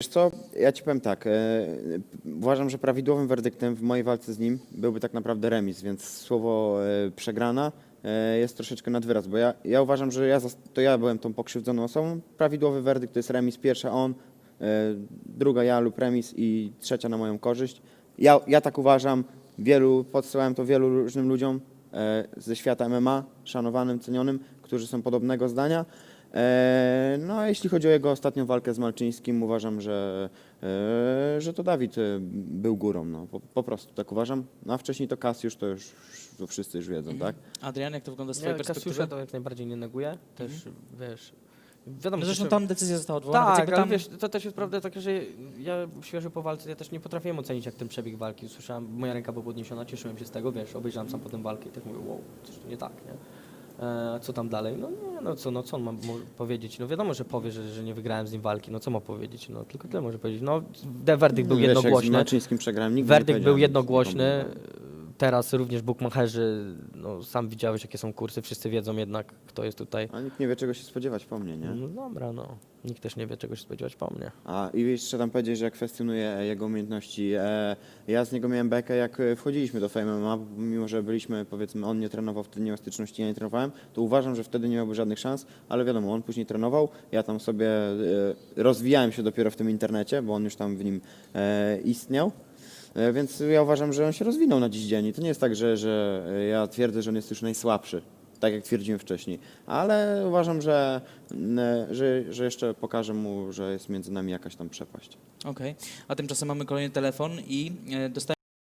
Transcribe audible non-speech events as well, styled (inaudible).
Wiesz co, ja ci powiem tak, e, uważam, że prawidłowym werdyktem w mojej walce z nim byłby tak naprawdę remis, więc słowo e, przegrana e, jest troszeczkę nad wyraz, bo ja, ja uważam, że ja, to ja byłem tą pokrzywdzoną osobą. Prawidłowy werdykt to jest remis, pierwsza on, druga ja lub remis i trzecia na moją korzyść. Ja, ja tak uważam, wielu, podsyłałem to wielu różnym ludziom ze świata MMA, szanowanym, cenionym, którzy są podobnego zdania. A jeśli chodzi o jego ostatnią walkę z Malczyńskim, uważam, że, e, że to Dawid e, był górą. No. Po, po prostu tak uważam. No a wcześniej to Kasiusz, to już to wszyscy już wiedzą, tak? (clears throat) Adrian, jak to wygląda z twojej perspektywy? To jak najbardziej nie neguję. Też, wiesz, wiadomo, No zresztą że- tam decyzja została odwołana, więc Tak, jakby ale tam... wiesz, to też jest prawda taka, że ja świeżo po walce, ja też nie potrafiłem ocenić jak ten przebieg walki. Słyszałem, moja ręka była podniesiona, cieszyłem się z tego, wiesz, obejrzałem sam potem walkę i tak mówię, wow, coś tu nie tak, nie? E, co tam dalej? No nie, no co, no co on ma mo- powiedzieć? No wiadomo, że powie, że, że nie wygrałem z nim walki, no co ma powiedzieć? No tylko tyle może powiedzieć. No de- werdykt był Wiesz, jak z jednogłośny. Malczyńskim przegrałem, nigdy nie Werdykt był powiedziałem jednogłośny. Teraz również bukmacherzy, no sam widziałeś jakie są kursy, wszyscy wiedzą jednak kto jest tutaj. A nikt nie wie, czego się spodziewać po mnie, nie? No dobra, no. Nikt też nie wie czego się spodziewać po mnie. A i jeszcze tam powiedzieć, że kwestionuję jego umiejętności. E, ja z niego miałem bekę, jak e, wchodziliśmy do Fame MMA, mimo że byliśmy, powiedzmy, on nie trenował, wtedy nie miał styczności, ja nie trenowałem, to uważam, że wtedy nie miałby żadnych szans, ale wiadomo, on później trenował, ja tam sobie e, rozwijałem się dopiero w tym internecie, bo on już tam w nim e, istniał. E, Więc ja uważam, że on się rozwinął na dziś dzień. I to nie jest tak, że, że ja twierdzę, że on jest już najsłabszy, tak jak twierdziłem wcześniej. Ale uważam, że, że, że jeszcze pokażę mu, że jest między nami jakaś tam przepaść. Okej, a tymczasem mamy kolejny telefon i e, dostałem